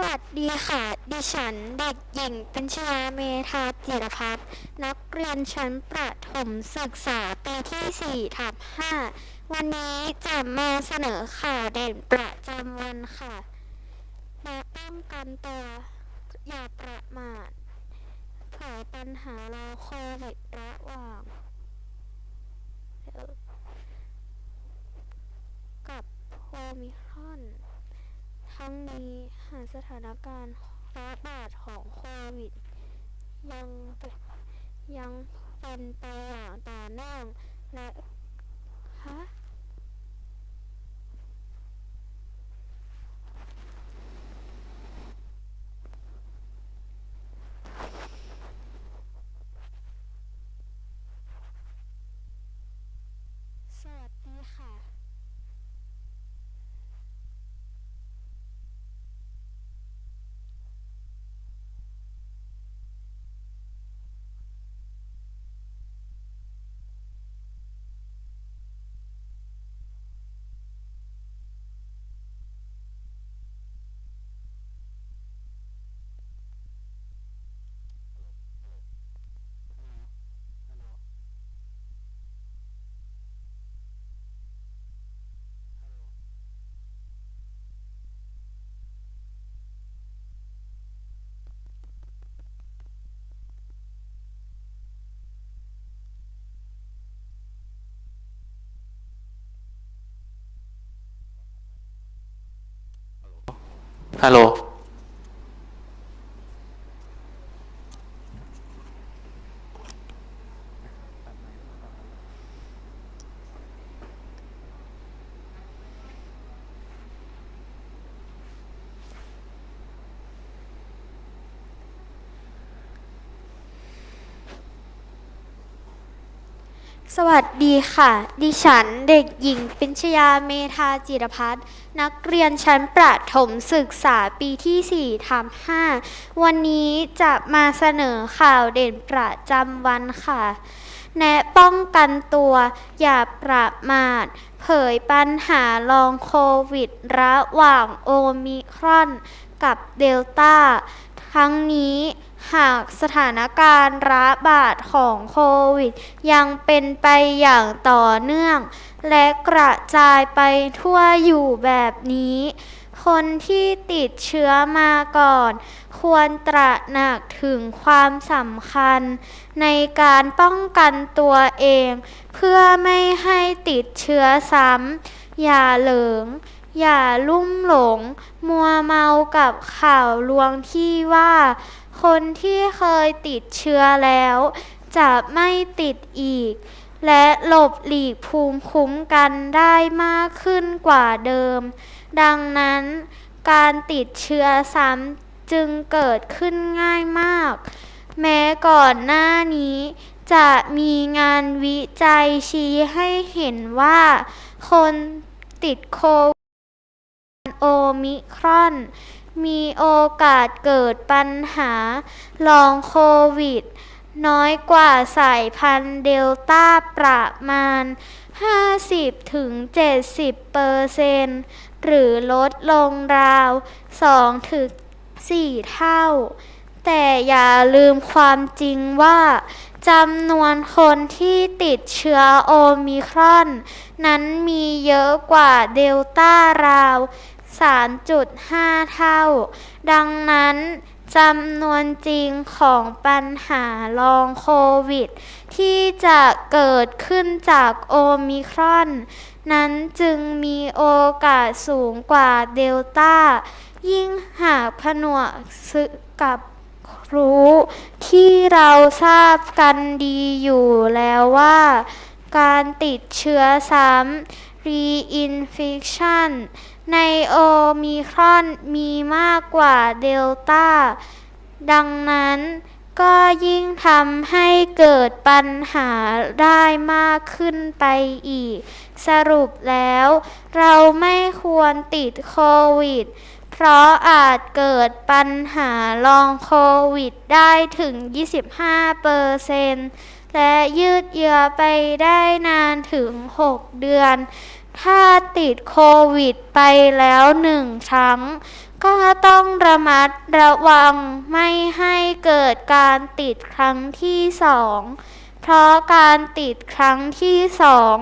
สวัสดีค่ะ ดิฉันเด็กหญิงปัญชาเมธาจิรพัฒน์นักเรียนชั้นประถมศึกษาปีที่4ทับ5วันนี้จะมาเสนอข่าวเด่นประจำวันค่ะและป้องกันตัวอย่าประมาทเผยปัญหาโรคโควิดระหว่าง กับโอมิครอน ทั้งนี้หากสถานการณ์ระบาดของโควิด ยังยังเป็นไปอย่างต่อเนื่องและฮะสวัสดีค่ะ ฮั สวัสดีค่ะ ดิฉันเด็กหญิงปิญชยาเมธาจิรพัฒน์นักเรียนชั้นประถมศึกษาปีที่4ทับ5วันนี้จะมาเสนอข่าวเด่นประจำวันค่ะ แนะป้องกันตัวอย่าประมาท เผยปัญหาลองโควิด ระหว่างโอมิครอนกับเดลต้า ทั้งนี้ หากสถานการณ์ระบาดของโควิด ยังเป็นไปอย่างต่อเนื่อง และกระจายไปทั่วอยู่แบบนี้ คนที่ติดเชื้อมาก่อน ควรตระหนักถึงความสำคัญ ในการป้องกันตัวเอง เพื่อไม่ให้ติดเชื้อซ้ำอย่าเหลิงอย่าลุ่มหลง มัวเมากับข่าวลวงที่ว่า คนที่เคยติดเชื้อแล้ว จะไม่ติดอีก และหลบหลีกภูมิคุ้มกันได้มากขึ้นกว่าเดิม ดังนั้นการติดเชื้อซ้ำจึงเกิดขึ้นง่ายมาก แม้ก่อนหน้านี้ จะมีงานวิจัยชี้ให้เห็นว่า คนติดโควิดโอมิครอน มีโอกาสเกิดปัญหาลองโควิด น้อยกว่าสายพันธุ์เดลต้าประมาณ 50-70%เปอร์เซนต์หรือลดลงราว2-4เท่า แต่อย่าลืมความจริงว่าจำนวนคนที่ติดเชื้อโอมิครอน นั้นมีเยอะกว่าเดลต้าราว 3.5 เท่า ดังนั้นจำนวนจริงของปัญหาลองโควิด ที่จะเกิดขึ้นจากโอมิครอน นั้นจึงมีโอกาสสูงกว่าเดลต้า ยิ่งหากผนวกกับรู้ที่เราทราบกันดีอยู่แล้วว่า การติดเชื้อซ้ำ reinfection ในโอมิครอนมีมากกว่าเดลต้า ดังนั้นก็ยิ่งทำให้เกิดปัญหาได้มากขึ้นไปอีก สรุปแล้ว เราไม่ควรติดโควิด เพราะอาจเกิดปัญหาลองโควิดได้ถึง 25เปอร์เซนต์และยืดเยื้อไปได้นานถึง 6 เดือน ถ้าติดโควิดไปแล้วหนึ่งครั้ง ก็ต้องระมัดระวังไม่ให้เกิดการติดครั้งที่สองเพราะการติดครั้งที่สอง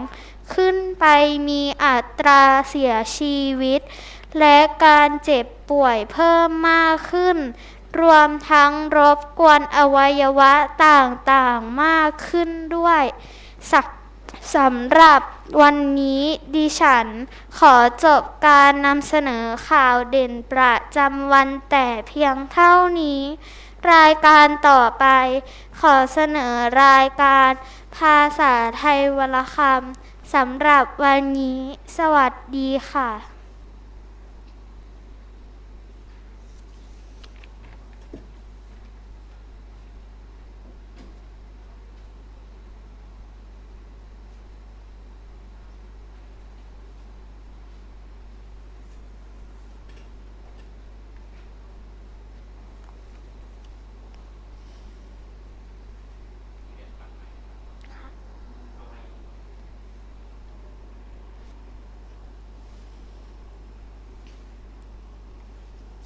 ขึ้นไปมีอัตราเสียชีวิต และการเจ็บป่วยเพิ่มมากขึ้น รวมทั้งรบกวนอวัยวะต่างๆมากขึ้นด้วยสสำหรับ วันนี้ดิฉันขอจบการนำเสนอข่าวเด่นประจำวันแต่เพียงเท่านี้ รายการต่อไป ขอเสนอรายการ ภาษาไทยวรคำสำหรับวันนี้ สวัสดีค่ะ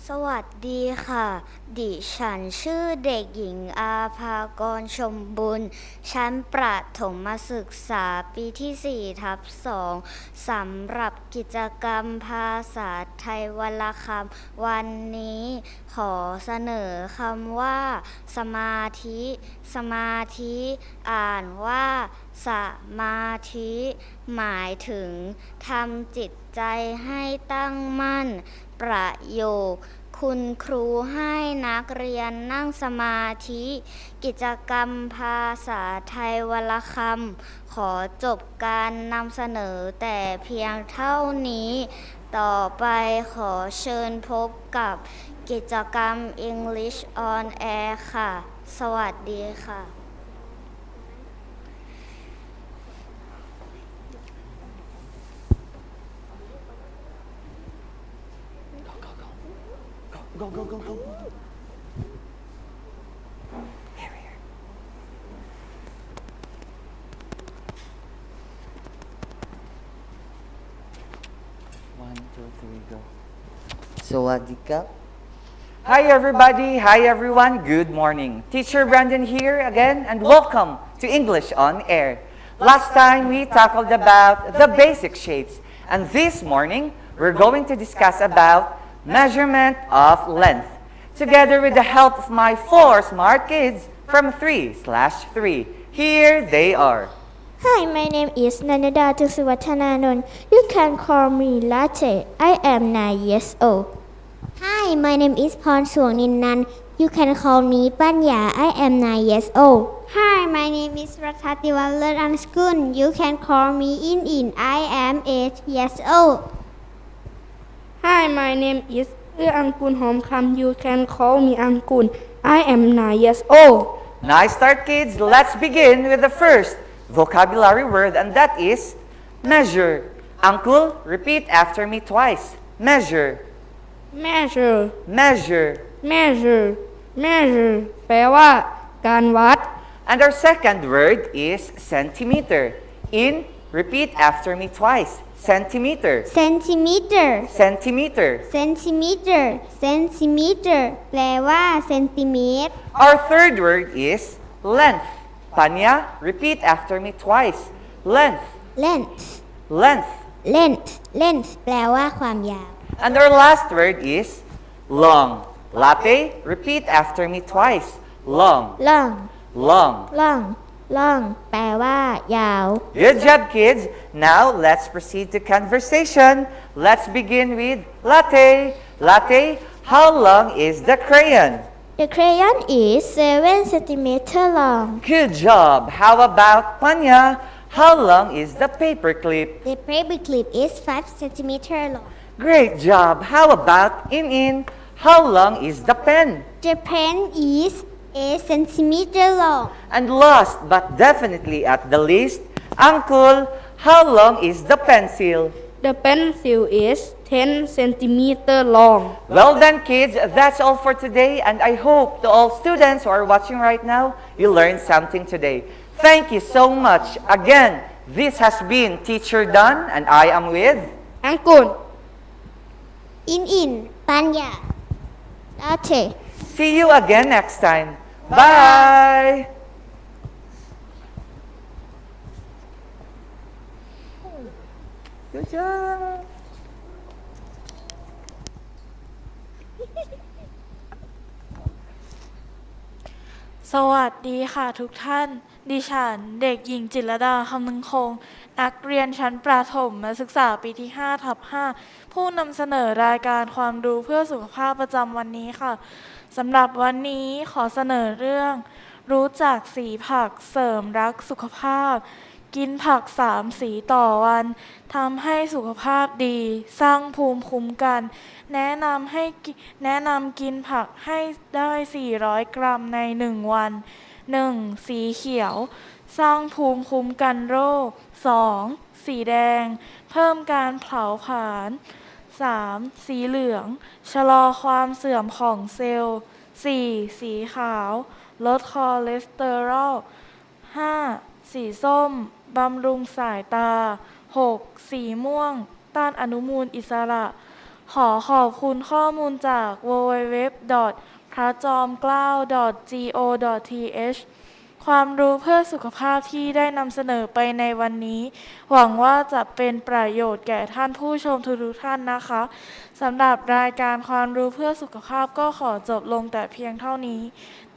สวัสดีค่ะ ดิฉันชื่อเด็กหญิงอาภากรชมบุญ ชั้นประถมมาศึกษาปีที่ 4 ทับ 2สำหรับกิจกรรมภาษาไทยวรรณคำวันนี้ขอเสนอคำว่า สมาธิ สมาธิ อ่านว่าสมาธิ หมายถึงทำจิตใจให้ตั้งมั่น ประโยค คุณครูให้นักเรียนนั่งสมาธิ กิจกรรมภาษาไทยวรรณคำขอจบการนำเสนอแต่เพียงเท่านี้ ต่อไปขอเชิญพบกับกิจกรรม English on Air ค่ะ สวัสดีค่ะ One, two, three, go. Sawadika. Hi everybody, hi everyone, good morning. Teacher Brandon here again and welcome to English on Air. Last time we tackled about the basic shapes and this morning we're going to discuss about measurement of length together with the help of my four smart kids from 3 slash 3. Here they are. Hi, my name is Nanada Tusuwatananon. You can call me Latte. I am 9 years old. Hi, my name is Pon Suong Ninan. You can call me Panya. I am 9 years old. Hi, my name is Ratatiwalan Anskun. You can call me In In. I am 8 years old. Hi, my name is Ưa Angkun Hom Kam. You can call me Angkun. I am 9 years old. Nice start, kids. Let's begin with the first vocabulary word, and that is measure. Uncle, repeat after me twice. Measure, Measure measure. measure measure แปลว่า การวัด And our second word is centimeter. In, repeat after me twice. Centimeter, Centimeter centimeter. Centimeter Centimeter แปลว่าเซนติเมตร Our third word is length. Tanya, repeat after me twice. Length, Length length. Length Length แปลว่าความยาว And our last word is long. Latte, repeat after me twice. Long, long long. long long แปลว่า ยาว Good job, kids. Now let's proceed to conversation. Let's begin with latte. Latte, how long is the crayon? The crayon is 7 centimeter long Good job. How about Panya? How long is the paper clip? The paperclip is 5 centimeter long Great job. How about In In? How long is the pen? The pen is is centimeter long. And last but definitely at the least, Uncle, how long is the pencil? The pencil is 10 centimeter long. Well done, kids. That's all for today. And I hope to all students who are watching right now, you learned something today. Thank you so much. Again, this has been Teacher Don, and I am with... Uncle In-in. Panya. Latte. See you again next time. Bye! Good job! สวัสดีค่ะทุกท่าน ดิฉันเด็กหญิงจิตรลดาคำนึงคง นักเรียนชั้นประถมศึกษาปีที่5ทับ5ผู้นำเสนอรายการความรู้เพื่อสุขภาพประจำวันนี้ค่ะสำหรับวันนี้ขอเสนอเรื่อง รู้จักสีผักเสริมรักสุขภาพ กินผักสามสีต่อวันทำให้สุขภาพดี สร้างภูมิคุ้มกัน แนะนำให้แนะนำกินผักให้ได้ 400 กรัมใน 1 วัน 1. สีเขียว สร้างภูมิคุ้มกันโรค 2. สีแดง เพิ่มการเผาผลาญ 3. สีเหลือง ชะลอความเสื่อมของเซลล์ 4. สีขาว ลดคอเลสเตอรอล 5. สีส้ม บำรุงสายตา 6. สีม่วง ต้านอนุมูลอิสระ ขอขอบคุณข้อมูลจาก www. พระจอมเกล้า go.th ความรู้เพื่อสุขภาพที่ได้นำเสนอไปในวันนี้ หวังว่าจะเป็นประโยชน์แก่ท่านผู้ชมทุกท่านนะคะสำหรับรายการความรู้เพื่อสุขภาพก็ขอจบลงแต่เพียงเท่านี้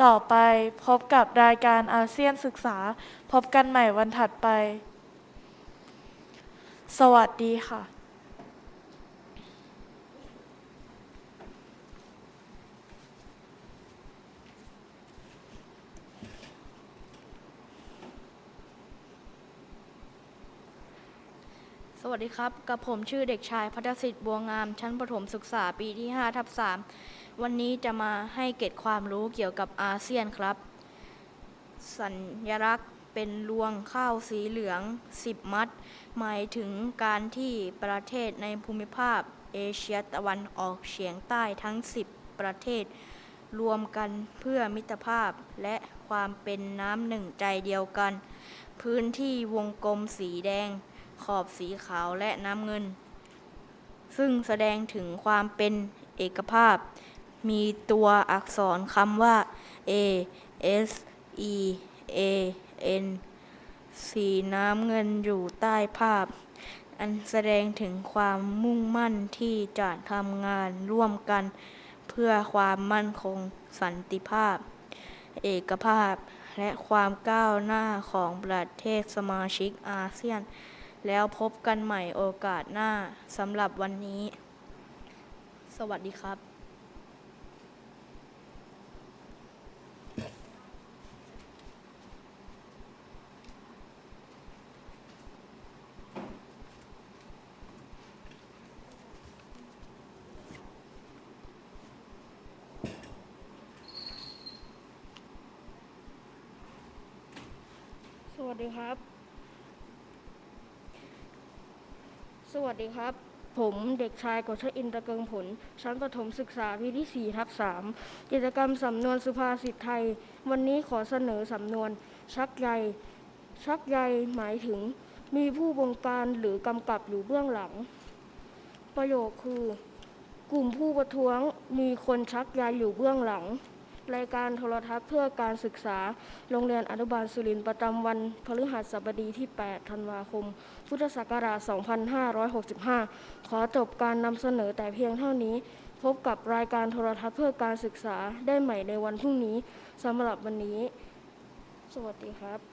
ต่อไปพบกับรายการอาเซียนศึกษา พบกันใหม่วันถัดไป สวัสดีค่ะ ส วัสดีครับ กับผมชื่อเด็กชายพัทสิทธิ์บัวงาม ชั้นประถมศึกษาปีที่5ทับ3วันนี้จะมาให้เกร็ดความรู้เกี่ยวกับอาเซียนครับ สัญลักษณ์เป็นรวงข้าวสีเหลือง 10 มัด หมายถึงการที่ประเทศในภูมิภาค เอเชียตะวันออกเฉียงใต้ทั้ง 10 ประเทศ รวมกันเพื่อมิตรภาพและความเป็นน้ำหนึ่งใจเดียวกัน พื้นที่วงกลมสีแดง ขอบสีขาวและน้ำเงิน ซึ่งแสดงถึงความเป็นเอกภาพ มีตัวอักษรคำว่า A S E A N สีน้ำเงินอยู่ใต้ภาพ อันแสดงถึงความมุ่งมั่นที่จะทำงานร่วมกัน เพื่อความมั่นคงสันติภาพ เอกภาพและความก้าวหน้าของประเทศสมาชิกอาเซียน แล้วพบกันใหม่โอกาสหน้าสำหรับวันนี้ สวัสดีครับสวัสดีครับ สวัสดีครับ ผมเด็กชายกฤษอินตะเกิงผล ชั้นประถมศึกษาปีที่4ทับ3กิจกรรมสำนวนสุภาษิตไทย วันนี้ขอเสนอสำนวน ชักใยชักใยหมายถึง มีผู้บงการหรือกำกับอยู่เบื้องหลัง ประโยคคือ กลุ่มผู้ประท้วงมีคนชักใยอยู่เบื้องหลัง รายการโทรทัศน์เพื่อการศึกษา โรงเรียนอนุบาลสุรินทร์ประจำวันพฤหัสบดีที่ 8 ธันวาคม พุทธศักราช 2565 ขอจบการนำเสนอแต่เพียงเท่านี้ พบกับรายการโทรทัศน์เพื่อการศึกษาได้ใหม่ในวันพรุ่งนี้สำหรับวันนี้ สวัสดีครับ